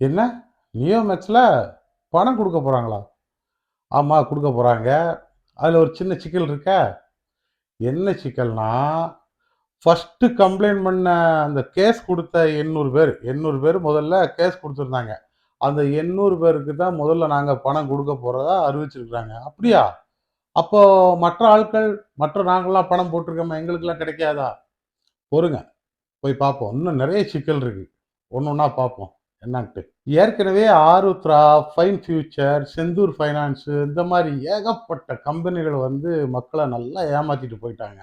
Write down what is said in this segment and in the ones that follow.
என்ன? நியோமேக்ஸில் பணம் கொடுக்க போகிறாங்களா ஆமாம் கொடுக்க போகிறாங்க அதில் ஒரு சின்ன சிக்கல் இருக்க. என்ன சிக்கல்னா ஃபஸ்ட்டு கம்ப்ளைண்ட் பண்ண அந்த கேஸ் கொடுத்த எண்ணூறு பேர் எண்ணூறு பேர் முதல்ல கேஸ் கொடுத்துருந்தாங்க. அந்த எண்ணூறு பேருக்கு தான் முதல்ல நாங்கள் பணம் கொடுக்க போகிறதா அறிவிச்சிருக்கிறாங்க. அப்படியா? அப்போ மற்ற ஆட்கள் மற்ற நாங்களாம் பணம் போட்டிருக்கோமா? எங்களுக்கெல்லாம் கிடைக்காதா? பொறுங்க போய் பார்ப்போம். இன்னும் நிறைய சிக்கல் இருக்குது ஒன்று ஒன்றா பார்ப்போம். என்னான்ட்டு. ஏற்கனவே Aarudhra fine future Senthur finance இந்த மாதிரி ஏகப்பட்ட கம்பெனிகள் வந்து மக்களை நல்லா ஏமாற்றிட்டு போயிட்டாங்க.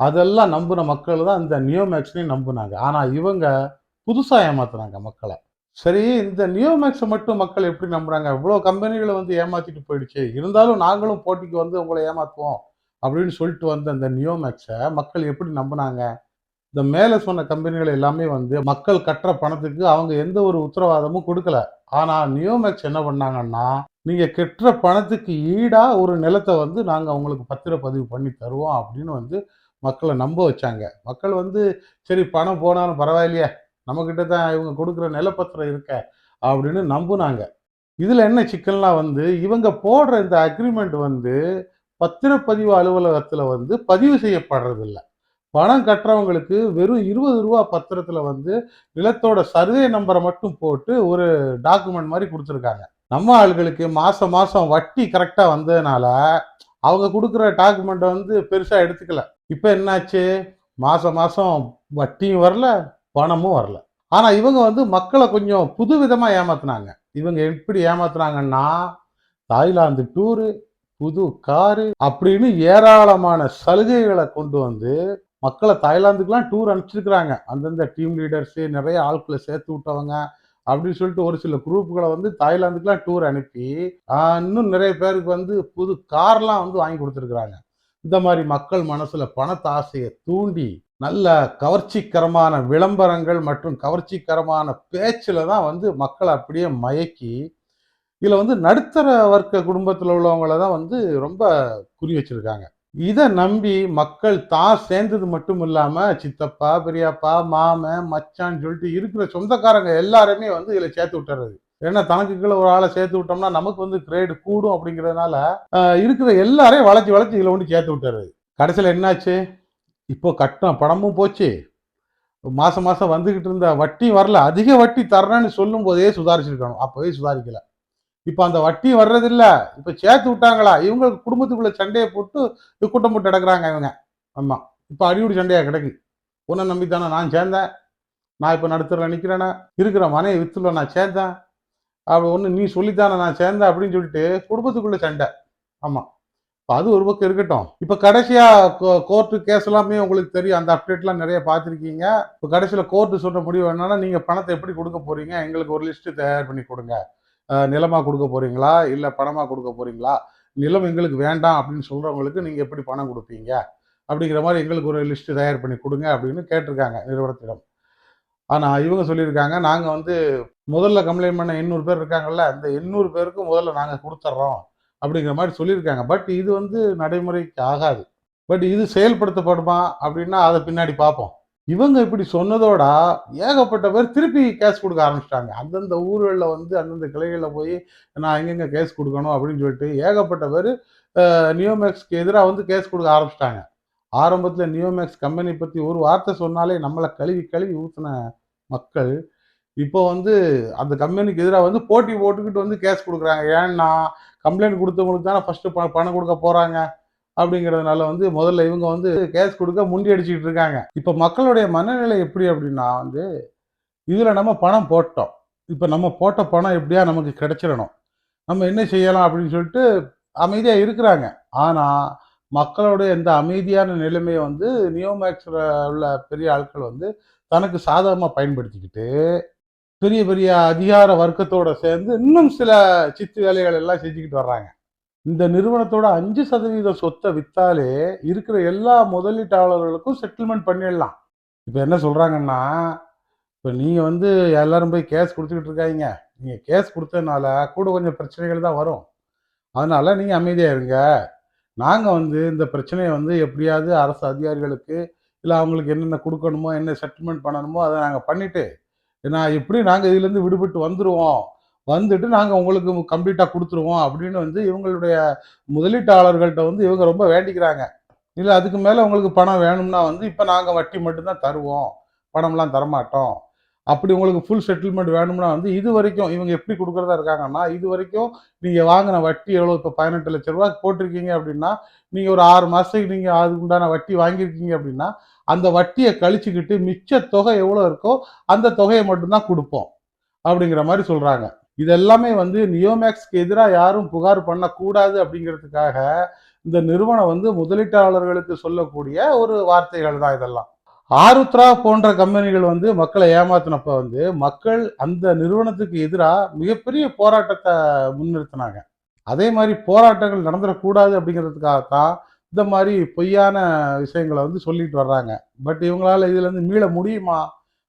அதெல்லாம் நம்பின மக்கள் தான் இந்த நியோமேக்ஸ்னையும் நம்பினாங்க. ஆனால் இவங்க புதுசாக ஏமாத்துனாங்க மக்களை. சரி இந்த நியோமேக்ஸை மட்டும் மக்கள் எப்படி நம்புறாங்க? இவ்வளோ கம்பெனிகளை வந்து ஏமாத்திட்டு போயிடுச்சு. இருந்தாலும் நாங்களும் போட்டிக்கு வந்து உங்களை ஏமாத்துவோம் அப்படின்னு சொல்லிட்டு வந்த அந்த நியோமேக்ஸை மக்கள் எப்படி நம்பினாங்க? இந்த மேலே சொன்ன கம்பெனிகள் எல்லாமே வந்து மக்கள் கட்டுற பணத்துக்கு அவங்க எந்த ஒரு உத்தரவாதமும் கொடுக்கல. ஆனால் நியோமேக்ஸ் என்ன பண்ணாங்கன்னா நீங்கள் கட்டுற பணத்துக்கு ஈடாக ஒரு நிலத்தை வந்து நாங்கள் உங்களுக்கு பத்திரப்பதிவு பண்ணி தருவோம் அப்படின்னு வந்து மக்களை நம்ப வச்சாங்க. மக்கள் வந்து சரி பணம் போனாலும் பரவாயில்லையே நம்மக்கிட்ட தான் இவங்க கொடுக்குற நிலப்பத்திரம் இருக்க அப்படின்னு நம்புனாங்க. இதில் என்ன சிக்கல்லாம் வந்து இவங்க போடுற இந்த அக்ரிமெண்ட் வந்து பத்திரப்பதிவு அலுவலகத்தில் வந்து பதிவு செய்யப்படுறதில்ல. பணம் கட்டுறவங்களுக்கு வெறும் இருபது ரூபா பத்திரத்தில் வந்து நிலத்தோட சர்வே நம்பரை மட்டும் போட்டு ஒரு டாக்குமெண்ட் மாதிரி கொடுத்துருக்காங்க. நம்ம ஆளுகளுக்கு மாதம் மாதம் வட்டி கரெக்டாக வந்ததுனால அவங்க கொடுக்குற டாக்குமெண்ட்டை வந்து பெருசாக எடுத்துக்கல. இப்போ என்னாச்சு? மாதம் மாதம் வட்டியும் வரல பணமும் வரல. ஆனால் இவங்க வந்து மக்களை கொஞ்சம் புது விதமாக ஏமாத்துனாங்க. இவங்க எப்படி ஏமாத்துனாங்கன்னா தாய்லாந்து டூரு புது காரு அப்படின்னு ஏராளமான சலுகைகளை கொண்டு வந்து மக்களை தாய்லாந்துக்குலாம் டூர் அனுப்பிச்சிருக்கிறாங்க. அந்தந்த டீம் லீடர்ஸு நிறைய ஆட்களை சேர்த்து விட்டவங்க அப்படின்னு சொல்லிட்டு ஒரு சில குரூப்புகளை வந்து தாய்லாந்துக்குலாம் டூர் அனுப்பி இன்னும் நிறைய பேருக்கு வந்து புது கார்லாம் வந்து வாங்கி கொடுத்துருக்குறாங்க. இந்த மாதிரி மக்கள் மனசுல பணத்தாசையை தூண்டி நல்ல கவர்ச்சிகரமான விளம்பரங்கள் மற்றும் கவர்ச்சிகரமான பேச்சில் தான் வந்து மக்களை அப்படியே மயக்கி இதில் வந்து நடுத்தர வர்க்க குடும்பத்தில் உள்ளவங்கள தான் வந்து ரொம்ப குறி வச்சிருக்காங்க. இதை நம்பி மக்கள் தான் சேர்ந்தது மட்டும் இல்லாமல் சித்தப்பா பெரியப்பா மாமன் மச்சான்னு சொல்லிட்டு இருக்கிற சொந்தக்காரங்க எல்லாருமே வந்து இதில் சேர்த்து விட்டுறது. ஏன்னா தனக்கு கீழே ஒரு ஆளை சேர்த்து விட்டோம்னா நமக்கு வந்து கிரேடு கூடும் அப்படிங்கிறதுனால இருக்கிற எல்லாரையும் வளைச்சி வளைச்சி இதில் ஒன்று சேர்த்து விட்டுறது. கடைசியில் என்னாச்சு? இப்போ கட்டணம் பணமும் போச்சு. மாதம் மாதம் வந்துக்கிட்டு இருந்த வட்டி வரல. அதிக வட்டி தரேன்னு சொல்லும் போதே சுதாரிச்சிருக்கணும். அப்போவே சுதாரிக்கலை. இப்போ அந்த வட்டி வர்றதில்ல. இப்போ சேர்த்து விட்டாங்களா? இவங்க குடும்பத்துக்குள்ள சண்டையை போட்டு கூட்டம் போட்டு கிடக்குறாங்க இவங்க. ஆமாம் இப்போ அடியோடு சண்டையாக கிடக்கு. உன்னை நம்பி தானே நான் சேர்ந்தேன். நான் இப்போ நடத்துகிற நிற்கிறேனே இருக்கிற மனையை வித்துல நான் சேர்ந்தேன். அப்படி ஒன்று நீ சொல்லித்தானே நான் சேர்ந்தேன் அப்படின்னு சொல்லிட்டு குடும்பத்துக்குள்ள சண்டை. ஆமாம் இப்போ அது ஒரு பக்கம் இருக்கட்டும். இப்போ கடைசியாக கோர்ட்டு கேஸ் எல்லாமே உங்களுக்கு தெரியும். அந்த அப்டேட்லாம் நிறைய பார்த்துருக்கீங்க. இப்போ கடைசியில் கோர்ட்டு சொல்கிற முடிவு என்னன்னா நீங்கள் பணத்தை எப்படி கொடுக்க போகிறீங்க எங்களுக்கு ஒரு லிஸ்ட்டு தயார் பண்ணி கொடுங்க. நிலமாக நிலமா கொடுக்க போறீங்களா? இல்லை பணமாக கொடுக்க போறீங்களா? நிலம் எங்களுக்கு வேண்டாம் அப்படின்னு சொல்கிறவங்களுக்கு நீங்கள் எப்படி பணம் கொடுப்பீங்க? அப்படிங்கிற மாதிரி எங்களுக்கு ஒரு லிஸ்ட்டு தயார் பண்ணி கொடுங்க அப்படின்னு கேட்டிருக்காங்க நிறுவனத்திடம். ஆனால் இவங்க சொல்லியிருக்காங்க நாங்கள் வந்து முதல்ல கம்ப்ளைண்ட் பண்ண எண்ணூறு பேர் இருக்காங்கல்ல அந்த எண்ணூறு பேருக்கு முதல்ல நாங்கள் கொடுத்துட்றோம் அப்படிங்கிற மாதிரி சொல்லியிருக்காங்க. பட் இது வந்து நடைமுறைக்கு ஆகாது. பட் இது செயல்படுத்தப்படுமா அப்படின்னா அதை பின்னாடி பார்ப்போம். இவங்க இப்படி சொன்னதோட ஏகப்பட்ட பேர் திருப்பி கேஸ் கொடுக்க ஆரம்பிச்சிட்டாங்க. அந்தந்த ஊர்களில் வந்து அந்தந்த கிளைகளில் போய் நான் எங்கெங்க கேஸ் கொடுக்கணும் அப்படின்னு சொல்லிட்டு ஏகப்பட்ட பேர் நியோமேக்ஸ்க்கு எதிராக வந்து கேஸ் கொடுக்க ஆரம்பிச்சிட்டாங்க. ஆரம்பத்தில் நியோமேக்ஸ் கம்பெனி பற்றி ஒரு வார்த்தை சொன்னாலே நம்மளை கழுவி கழுவி ஊற்றின மக்கள். இப்போ வந்து அந்த கம்பெனிக்கு எதிராக வந்து போட்டி போட்டுக்கிட்டு வந்து கேஸ் கொடுக்குறாங்க. ஏன்னா கம்ப்ளைண்ட் கொடுத்தவங்களுக்கு தானே ஃபர்ஸ்ட் பணம் கொடுக்க போகிறாங்க அப்படிங்கிறதுனால வந்து முதல்ல இவங்க வந்து கேஸ் கொடுக்க முண்டி அடிச்சுக்கிட்டு இருக்காங்க. இப்போ மக்களுடைய மனநிலை எப்படி அப்படின்னா வந்து இதில் நம்ம பணம் போட்டோம். இப்போ நம்ம போட்ட பணம் எப்படியா நமக்கு கிடைச்சிடணும். நம்ம என்ன செய்யலாம் அப்படின்னு சொல்லிட்டு அமைதியாக இருக்கிறாங்க. ஆனால் மக்களுடைய இந்த அமைதியான நிலைமையை வந்து நியோமேக்ஸில் உள்ள பெரிய ஆட்கள் வந்து தனக்கு சாதகமாக பயன்படுத்திக்கிட்டு பெரிய பெரிய அதிகார வர்க்கத்தோடு சேர்ந்து இன்னும் சில சித்து வேலைகள் எல்லாம் செஞ்சுக்கிட்டு வர்றாங்க. இந்த நிறுவனத்தோட அஞ்சு சதவீத சொத்தை வித்தாலே இருக்கிற எல்லா முதலீட்டாளர்களுக்கும் செட்டில்மெண்ட் பண்ணிடலாம். இப்போ என்ன சொல்கிறாங்கன்னா இப்போ நீங்கள் வந்து எல்லாரும் போய் கேஸ் கொடுத்துக்கிட்டு இருக்காங்க நீங்கள் கேஸ் கொடுத்ததுனால கூட கொஞ்சம் பிரச்சனைகள் தான் வரும். அதனால் நீங்கள் அமைதியாக இருங்க. நாங்கள் வந்து இந்த பிரச்சனையை வந்து எப்படியாவது அரசு அதிகாரிகளுக்கு இல்லை அவங்களுக்கு என்னென்ன கொடுக்கணுமோ என்ன செட்டில்மெண்ட் பண்ணணுமோ அதை நாங்கள் பண்ணிவிட்டு நான் எப்படி நாங்கள் இதுலேருந்து விடுபட்டு வந்துடுவோம் வந்துட்டு நாங்கள் உங்களுக்கு கம்ப்ளீட்டாக கொடுத்துருவோம் அப்படின்னு வந்து இவங்களுடைய முதலீட்டாளர்கள்ட்ட வந்து இவங்க ரொம்ப வேண்டிக்கிறாங்க. இல்லை அதுக்கு மேலே உங்களுக்கு பணம் வேணும்னா வந்து இப்போ நாங்கள் வட்டி மட்டும்தான் தருவோம். பணம்லாம் தரமாட்டோம். அப்படி உங்களுக்கு ஃபுல் செட்டில்மெண்ட் வேணும்னா வந்து இது வரைக்கும் இவங்க எப்படி கொடுக்குறதா இருக்காங்கன்னா இது வரைக்கும் நீங்கள் வாங்கின வட்டி எவ்வளோ இப்போ பதினெட்டு லட்ச ரூபா போட்டிருக்கீங்க அப்படின்னா நீங்கள் ஒரு ஆறு மாதத்துக்கு நீங்கள் அதுக்கு உண்டான வட்டி வாங்கியிருக்கீங்க அப்படின்னா அந்த வட்டியை கழிச்சுக்கிட்டு மிச்ச தொகை எவ்வளோ இருக்கோ அந்த தொகையை மட்டும்தான் கொடுப்போம். அப்படிங்கிற மாதிரி சொல்கிறாங்க இதெல்லாமே வந்து நியோமேக்ஸ்க்கு எதிராக யாரும் புகார் பண்ணக்கூடாது அப்படிங்கிறதுக்காக இந்த நிறுவனம் வந்து முதலீட்டாளர்களுக்கு சொல்லக்கூடிய ஒரு வார்த்தைகள் தான் இதெல்லாம். ஆருத்ரா போன்ற கம்பெனிகள் வந்து மக்களை ஏமாத்தினப்ப வந்து மக்கள் அந்த நிறுவனத்துக்கு எதிராக மிகப்பெரிய போராட்டத்தை முன்னிறுத்தினாங்க. அதே மாதிரி போராட்டங்கள் நடந்துடக்கூடாது அப்படிங்கிறதுக்காகத்தான் இந்த மாதிரி பொய்யான விஷயங்களை வந்து சொல்லிட்டு வர்றாங்க. பட் இவங்களால இதுலேருந்து மீள முடியுமா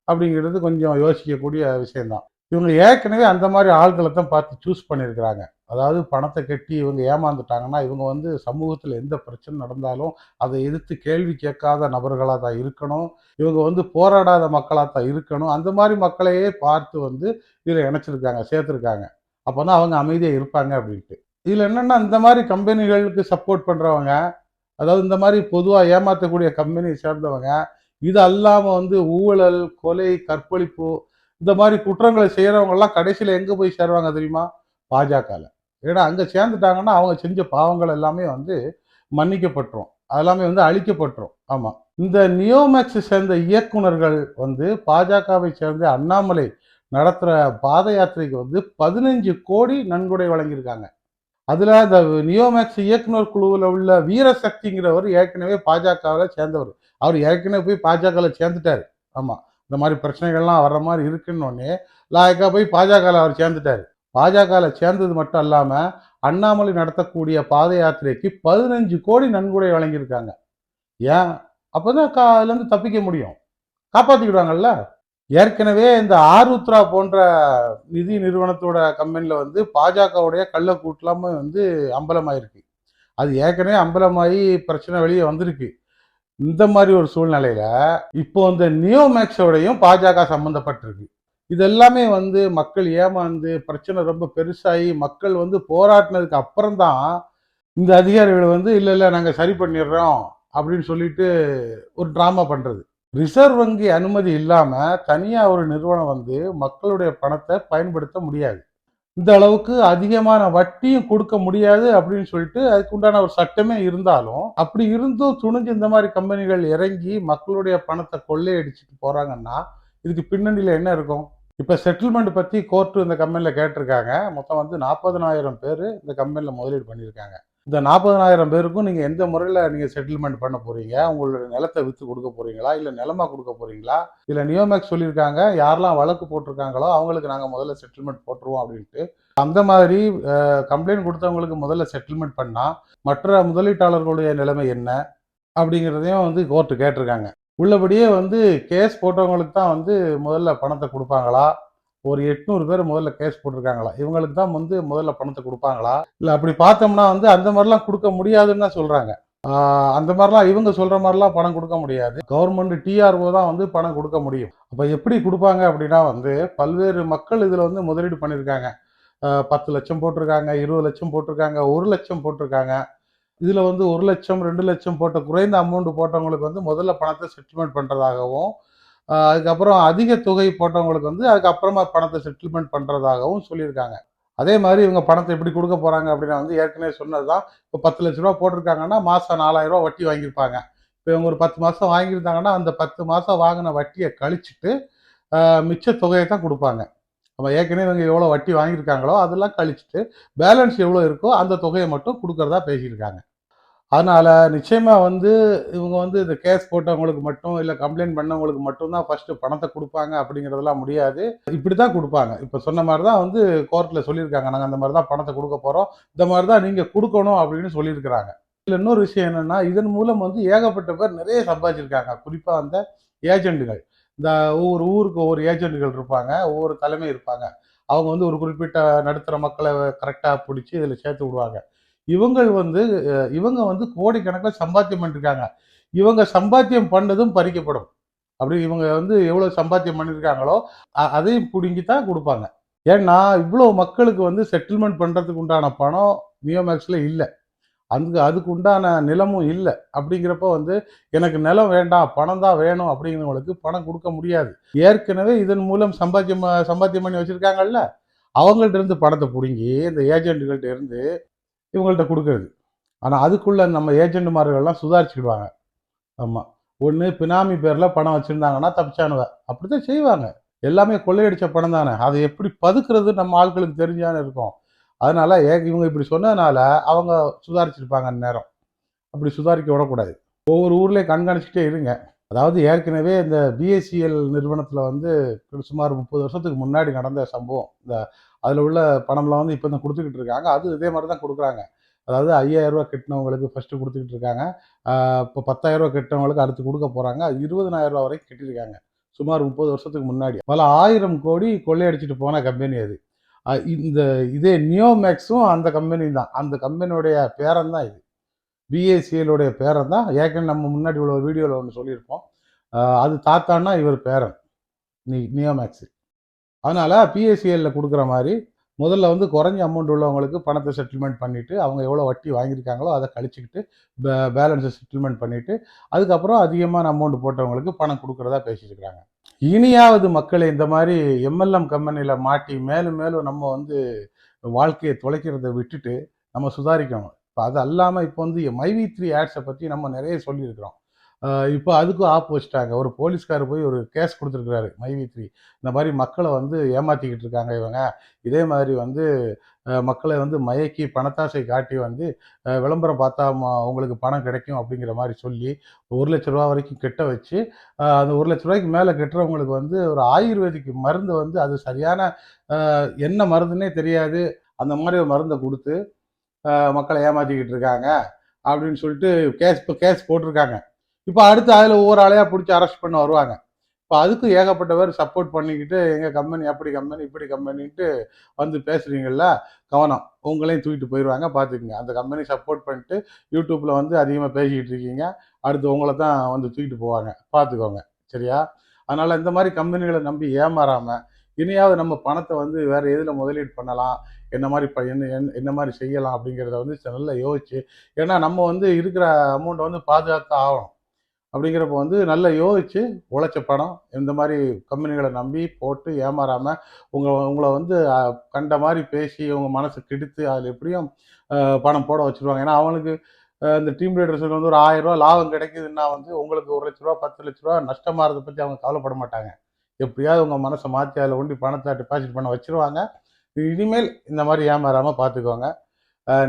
அப்படிங்கிறது கொஞ்சம் யோசிக்கக்கூடிய விஷயம்தான். இவங்க ஏற்கனவே அந்த மாதிரி ஆள்களை தான் பார்த்து சூஸ் பண்ணியிருக்கிறாங்க. அதாவது பணத்தை கட்டி இவங்க ஏமாந்துட்டாங்கன்னா இவங்க வந்து சமூகத்தில் எந்த பிரச்சனை நடந்தாலும் அதை எதிர்த்து கேள்வி கேட்காத நபர்களாக தான் இருக்கணும். இவங்க வந்து போராடாத மக்களாக தான் இருக்கணும். அந்த மாதிரி மக்களையே பார்த்து வந்து இதில் இணைச்சிருக்காங்க சேர்த்துருக்காங்க. அப்போ தான் அவங்க அமைதியாக இருப்பாங்க அப்படின்ட்டு. இதில் என்னென்னா இந்த மாதிரி கம்பெனிகளுக்கு சப்போர்ட் பண்ணுறவங்க அதாவது இந்த மாதிரி பொதுவாக ஏமாற்றக்கூடிய கம்பெனியை சேர்ந்தவங்க இது அல்லாமல் வந்து ஊழல் கொலை கற்பழிப்பு இந்த மாதிரி குற்றங்களை செய்கிறவங்கெல்லாம் கடைசியில் எங்கே போய் சேருவாங்க தெரியுமா? பாஜகவில் ஏன்னா அங்கே சேர்ந்துட்டாங்கன்னா அவங்க செஞ்ச பாவங்கள் எல்லாமே வந்து மன்னிக்கப்பட்டுரும். அதெல்லாமே வந்து அழிக்கப்பட்டுரும். ஆமாம் இந்த நியோமேக்ஸை சேர்ந்த இயக்குனர்கள் வந்து பாஜகவை சேர்ந்த அண்ணாமலை நடத்துகிற பாத யாத்திரைக்கு வந்து பதினஞ்சு கோடி நன்கொடை வழங்கியிருக்காங்க. அதில் இந்த நியோமேக்ஸ் இயக்குனர் குழுவில் உள்ள வீரசக்திங்கிறவர் ஏற்கனவே பாஜகவில் சேர்ந்தவர். அவர் ஏற்கனவே போய் பாஜகவில் சேர்ந்துட்டார். ஆமாம் இந்த மாதிரி பிரச்சனைகள்லாம் வர்ற மாதிரி இருக்குன்னு லாயக்கா போய் பாஜகவில் அவர் சேர்ந்துட்டார். பாஜகவில் சேர்ந்தது மட்டும் இல்லாமல் அண்ணாமலை நடத்தக்கூடிய பாத யாத்திரைக்கு பதினஞ்சு கோடி நன்கொடை வழங்கியிருக்காங்க. ஏன்? அப்போ தான் கா அதுலேருந்து தப்பிக்க முடியும். காப்பாற்றிக்கிடுவாங்கல்ல ஏற்கனவே இந்த ஆருத்ரா போன்ற நிதி நிறுவனத்தோட கம்பெனியில் வந்து பாஜகவுடைய கள்ளக்கூட்டலாமல் வந்து அம்பலமாயிருக்கு. அது ஏற்கனவே அம்பலமாகி பிரச்சனை வெளியே வந்திருக்கு. இந்த மாதிரி ஒரு சூழ்நிலையில இப்போ இந்த நியோமேக்ஸோடையும் பாஜக சம்மந்தப்பட்டிருக்கு இது எல்லாமே வந்து மக்கள் ஏமாந்து பிரச்சனை ரொம்ப பெருசாகி மக்கள் வந்து போராட்டினதுக்கு அப்புறம் தான் இந்த அதிகாரிகள் வந்து இல்லை இல்லை நாங்கள் சரி பண்ணிடுறோம் அப்படின்னு சொல்லிட்டு ஒரு ட்ராமா பண்ணுறது ரிசர்வ் வங்கி அனுமதி இல்லாமல் தனியாக ஒரு நிறுவனம் வந்து மக்களுடைய பணத்தை பயன்படுத்த முடியாது. இந்த அளவுக்கு அதிகமான வட்டியும் கொடுக்க முடியாது அப்படின்னு சொல்லிட்டு அதுக்கு உண்டான ஒரு சட்டமே இருந்தாலும் அப்படி இருந்தும் துணிஞ்சு இந்த மாதிரி கம்பெனிகள் இறங்கி மக்களுடைய பணத்தை கொள்ளையடிச்சிட்டு போறாங்கன்னா இதுக்கு பின்னணியில் என்ன இருக்கும்? இப்போ செட்டில்மெண்ட் பற்றி கோர்ட்டு இந்த கம்பெனியில் கேட்டிருக்காங்க. மொத்தம் வந்து நாற்பதனாயிரம் பேர் இந்த கம்பெனியில் முதலீடு பண்ணியிருக்காங்க. இந்த நாற்பதனாயிரம் பேருக்கும் நீங்கள் எந்த முறையில் நீங்கள் செட்டில்மெண்ட் பண்ண போகிறீங்க உங்களுடைய நிலத்தை விற்று கொடுக்க போகிறீங்களா இல்லை நிலமா கொடுக்க போகிறீங்களா இல்லை நியோமேக்ஸ் சொல்லியிருக்காங்க யாரெல்லாம் வழக்கு போட்டிருக்காங்களோ அவங்களுக்கு நாங்கள் முதல்ல செட்டில்மெண்ட் போட்டுருவோம் அப்படின்ட்டு. அந்த மாதிரி கம்ப்ளைண்ட் கொடுத்தவங்களுக்கு முதல்ல செட்டில்மெண்ட் பண்ணால் மற்ற முதலீட்டாளர்களுடைய நிலைமை என்ன? அப்படிங்கிறதையும் வந்து கோர்ட்டு கேட்டிருக்காங்க. உள்ளபடியே வந்து கேஸ் போட்டவங்களுக்கு தான் வந்து முதல்ல பணத்தை கொடுப்பாங்களா? ஒரு எட்நூறு பேர் முதல்ல கேஸ் போட்டிருக்காங்களா? இவங்களுக்கு தான் வந்து முதல்ல பணத்தை கொடுப்பாங்களா? இல்லை அப்படி பார்த்தோம்னா வந்து அந்த மாதிரிலாம் கொடுக்க முடியாதுன்னு தான் சொல்கிறாங்க அந்த மாதிரிலாம் இவங்க சொல்கிற மாதிரிலாம் பணம் கொடுக்க முடியாது. கவர்மெண்ட் டிஆர்ஓ தான் வந்து பணம் கொடுக்க முடியும். அப்போ எப்படி கொடுப்பாங்க அப்படின்னா வந்து பல்வேறு மக்கள் இதில் வந்து முதலீடு பண்ணியிருக்காங்க. பத்து லட்சம் போட்டிருக்காங்க இருபது லட்சம் போட்டிருக்காங்க ஒரு லட்சம் போட்டிருக்காங்க. இதில் வந்து ஒரு லட்சம் ரெண்டு லட்சம் போட்ட குறைந்த அமௌண்ட் போட்டவங்களுக்கு வந்து முதல்ல பணத்தை செட்டில்மெண்ட் பண்ணுறதாகவும் அதுக்கப்புறம் அதிக தொகை போட்டவங்களுக்கு வந்து அதுக்கப்புறமா பணத்தை செட்டில்மெண்ட் பண்ணுறதாகவும் சொல்லியிருக்காங்க. அதே மாதிரி இவங்க பணத்தை எப்படி கொடுக்க போகிறாங்க அப்படின்னா வந்து ஏற்கனவே சொன்னது தான் இப்போ பத்து லட்ச ரூபா போட்டிருக்காங்கன்னா மாதம் நாலாயிரம் ரூபா வட்டி வாங்கியிருப்பாங்க. இப்போ இவங்க ஒரு பத்து மாதம் வாங்கியிருந்தாங்கன்னா அந்த பத்து மாதம் வாங்கின வட்டியை கழிச்சிட்டு மிச்ச தொகையை தான் கொடுப்பாங்க. நம்ம ஏற்கனவே இவங்க எவ்வளோ வட்டி வாங்கியிருக்காங்களோ அதெல்லாம் கழிச்சிட்டு பேலன்ஸ் எவ்வளோ இருக்கோ அந்த தொகையை மட்டும் கொடுக்குறதா பேசியிருக்காங்க. அதனால் நிச்சயமாக வந்து இவங்க வந்து இந்த கேஸ் போட்டவங்களுக்கு மட்டும் இல்லை கம்ப்ளைண்ட் பண்ணவங்களுக்கு மட்டும்தான் ஃபஸ்ட்டு பணத்தை கொடுப்பாங்க அப்படிங்கிறதெல்லாம் முடியாது. இப்படி தான் கொடுப்பாங்க. இப்போ சொன்ன மாதிரி தான் வந்து கோர்ட்டில் சொல்லியிருக்காங்க. நாங்கள் அந்த மாதிரி தான் பணத்தை கொடுக்க போகிறோம் இந்த மாதிரி தான் நீங்கள் கொடுக்கணும் அப்படின்னு சொல்லியிருக்கிறாங்க. இதில் இன்னொரு விஷயம் என்னென்னா இதன் மூலம் வந்து ஏகப்பட்ட பேர் நிறைய சம்பாதிச்சிருக்காங்க. குறிப்பாக அந்த ஏஜெண்டுகள் இந்த ஒவ்வொரு ஊருக்கு ஒவ்வொரு ஏஜெண்டுகள் இருப்பாங்க. ஒவ்வொரு தலைமை இருப்பாங்க. அவங்க வந்து ஒரு குறிப்பிட்ட நடுத்தர மக்களை கரெக்டாக பிடிச்சி இதில் சேர்த்து விடுவாங்க. இவங்கள் வந்து இவங்க வந்து கோடிக்கணக்கில் சம்பாத்தியம் பண்ணிருக்காங்க. இவங்க சம்பாத்தியம் பண்ணதும் பறிக்கப்படும். அப்படி இவங்க வந்து எவ்வளோ சம்பாத்தியம் பண்ணியிருக்காங்களோ அதையும் பிடுங்கி தான் கொடுப்பாங்க. ஏன்னா இவ்வளோ மக்களுக்கு வந்து செட்டில்மெண்ட் பண்ணுறதுக்கு உண்டான பணம் நியோமேக்ஸில் இல்லை. அங்கே அதுக்கு உண்டான நிலமும் இல்லை. அப்படிங்கிறப்ப வந்து எனக்கு நிலம் வேண்டாம் பணம் தான் வேணும் அப்படிங்கிறவங்களுக்கு பணம் கொடுக்க முடியாது. ஏற்கனவே இதன் மூலம் சம்பாத்தியம் சம்பாத்தியம் பண்ணி வச்சுருக்காங்கல்ல. அவங்கள்ட்ட இருந்து பணத்தை பிடுங்கி இந்த ஏஜென்ட்டுகள்ட்ட இருந்து இவங்கள்ட்ட கொடுக்கறது. ஆனால் அதுக்குள்ளே நம்ம ஏஜென்ட்மார்கள்லாம் சுதாரிச்சுக்கிடுவாங்க. ஆமாம் ஒன்று பினாமி பேரில் பணம் வச்சுருந்தாங்கன்னா தப்பிச்சானுவ அப்படி தான் செய்வாங்க. எல்லாமே கொள்ளையடிச்ச பணம் தானே. அதை எப்படி பதுக்கிறது நம்ம ஆட்களுக்கு தெரிஞ்சானு இருக்கும். அதனால் ஏ இவங்க இப்படி சொன்னதுனால அவங்க சுதாரிச்சிருப்பாங்க நேரம். அப்படி சுதாரிக்க விடக்கூடாது. ஒவ்வொரு ஊர்லேயும் கண்காணிச்சுட்டே இருங்க. அதாவது ஏற்கனவே இந்த பிஎஸ்சிஎல் நிறுவனத்தில் வந்து சுமார் முப்பது வருஷத்துக்கு முன்னாடி நடந்த சம்பவம். இந்த அதில் உள்ள பணம்லாம் வந்து இப்போ தான் கொடுத்துக்கிட்டு இருக்காங்க. அது இதே மாதிரி தான் கொடுக்குறாங்க. அதாவது ஐயாயிரரூவா கட்டினவங்களுக்கு ஃபஸ்ட்டு கொடுத்துக்கிட்டு இருக்காங்க. இப்போ பத்தாயிரரூவா கட்டினவங்களுக்கு அடுத்து கொடுக்க போகிறாங்க அது இருபதனாயிரம் வரைக்கும் கட்டியிருக்காங்க சுமார் முப்பது வருஷத்துக்கு முன்னாடி. பல ஆயிரம் கோடி கொள்ளையடிச்சிட்டு போன கம்பெனி அது. இந்த இதே நியோமேக்ஸும் அந்த கம்பெனி தான். அந்த கம்பெனியோடைய பேரன் தான் இது. பிஏசிஎலுடைய பேரன் தான். ஏற்கனவே நம்ம முன்னாடி உள்ள வீடியோவில் ஒன்று சொல்லியிருப்போம். அது தாத்தான்னா இவர் பேரன். நீ நியோமேக்ஸில் அதனால் பிஎஸ்சிஎல்ல கொடுக்குற மாதிரி முதல்ல வந்து குறைஞ்ச அமௌண்ட் உள்ளவங்களுக்கு பணத்தை செட்டில்மெண்ட் பண்ணிவிட்டு அவங்க எவ்வளோ வட்டி வாங்கியிருக்காங்களோ அதை கழிச்சுக்கிட்டு பே பேலன்ஸை செட்டில்மெண்ட் பண்ணிவிட்டு அதுக்கப்புறம் அதிகமான அமௌண்ட் போட்டவங்களுக்கு பணம் கொடுக்குறதா பேசியிருக்கிறாங்க. இனியாவது மக்களை இந்த மாதிரி எம்எல்எம் கம்பெனியில் மாட்டி மேலும் மேலும் நம்ம வந்து வாழ்க்கையை தொலைக்கிறத விட்டுட்டு நம்ம சுதாரிக்கணும். இப்போ அது அல்லாமல் இப்போ வந்து மைவி த்ரீ ஆட்ஸை பற்றி நம்ம நிறைய சொல்லியிருக்கிறோம். இப்போ அதுக்கும் ஆப் ஒரு போலீஸ்கார் போய் ஒரு கேஸ் கொடுத்துருக்குறாரு மைவி த்ரீ இந்த மாதிரி மக்களை வந்து ஏமாற்றிக்கிட்டு இருக்காங்க இவங்க. இதே மாதிரி வந்து மக்களை வந்து மயக்கி பணத்தாசை காட்டி வந்து விளம்பரம் பார்த்தா உங்களுக்கு பணம் கிடைக்கும் அப்படிங்கிற மாதிரி சொல்லி ஒரு லட்ச ரூபா வரைக்கும் கெட்ட வச்சு அந்த ஒரு லட்ச ரூபாய்க்கு மேலே கெட்டுறவங்களுக்கு வந்து ஒரு ஆயுர்வேதிக் மருந்து வந்து அது சரியான என்ன மருந்துன்னே தெரியாது. அந்த மாதிரி ஒரு மருந்தை கொடுத்து மக்களை ஏமாற்றிக்கிட்டு இருக்காங்க அப்படின்னு சொல்லிட்டு கேஸ் இப்போ கேஸ் போட்டிருக்காங்க. இப்போ அடுத்து அதில் ஒவ்வொரு ஆளையாக பிடிச்சி அரெஸ்ட் பண்ண வருவாங்க. இப்போ அதுக்கு ஏகப்பட்ட பேர் சப்போர்ட் பண்ணிக்கிட்டு எங்கள் கம்பெனி அப்படி கம்பெனி இப்படி கம்பெனின்ட்டு வந்து பேசுகிறீங்கள கவனம். உங்களையும் தூக்கிட்டு போயிடுவாங்க பார்த்துக்குங்க அந்த கம்பெனி சப்போர்ட் பண்ணிட்டு யூடியூப்பில் வந்து அதிகமாக பேசிக்கிட்டு இருக்கீங்க. அடுத்து உங்களை தான் வந்து தூக்கிட்டு போவாங்க. பார்த்துக்கோங்க சரியா? அதனால் இந்த மாதிரி கம்பெனிகளை நம்பி ஏமாறாமல் இனியாவது நம்ம பணத்தை வந்து வேறு எதில் முதலீடு பண்ணலாம்? என்ன மாதிரி ப என்ன என்ன- என்ன மாதிரி செய்யலாம் அப்படிங்கிறத வந்து நல்லா யோசிச்சு ஏன்னா நம்ம வந்து இருக்கிற அமௌண்ட்டை வந்து பாதுகாத்து ஆகணும். அப்படிங்கிறப்ப வந்து நல்லா யோசிச்சு உழைச்ச பணம் இந்த மாதிரி கம்பெனிகளை நம்பி போட்டு ஏமாறாமல் உங்கள் உங்களை வந்து கண்ட மாதிரி பேசி உங்கள் மனசை கெடுத்து அதில் எப்படியும் பணம் போட வச்சுருவாங்க. ஏன்னா அவனுக்கு இந்த டீம் லீடர்ஸுக்கு வந்து ஒரு ஆயிரம் ரூபா லாபம் கிடைக்குதுன்னா வந்து உங்களுக்கு ஒரு லட்ச ரூபா பத்து லட்ச ரூபா நஷ்டமாகிறத பற்றி அவங்க கவலைப்பட மாட்டாங்க. எப்படியாவது உங்கள் மனசை மாற்றி அதில் ஒண்டி பணத்தை டெபாசிட் பண்ண வச்சுருவாங்க. இனிமேல் இந்த மாதிரி ஏமாறாமல் பார்த்துக்கோங்க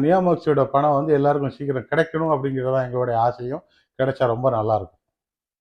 நியோமக்ஸோட பணம் வந்து எல்லாருக்கும் சீக்கிரம் கிடைக்கணும் அப்படிங்கிறது தான் எங்களுடைய ஆசையும். கிடைச்சா ரொம்ப நல்லாயிருக்கும்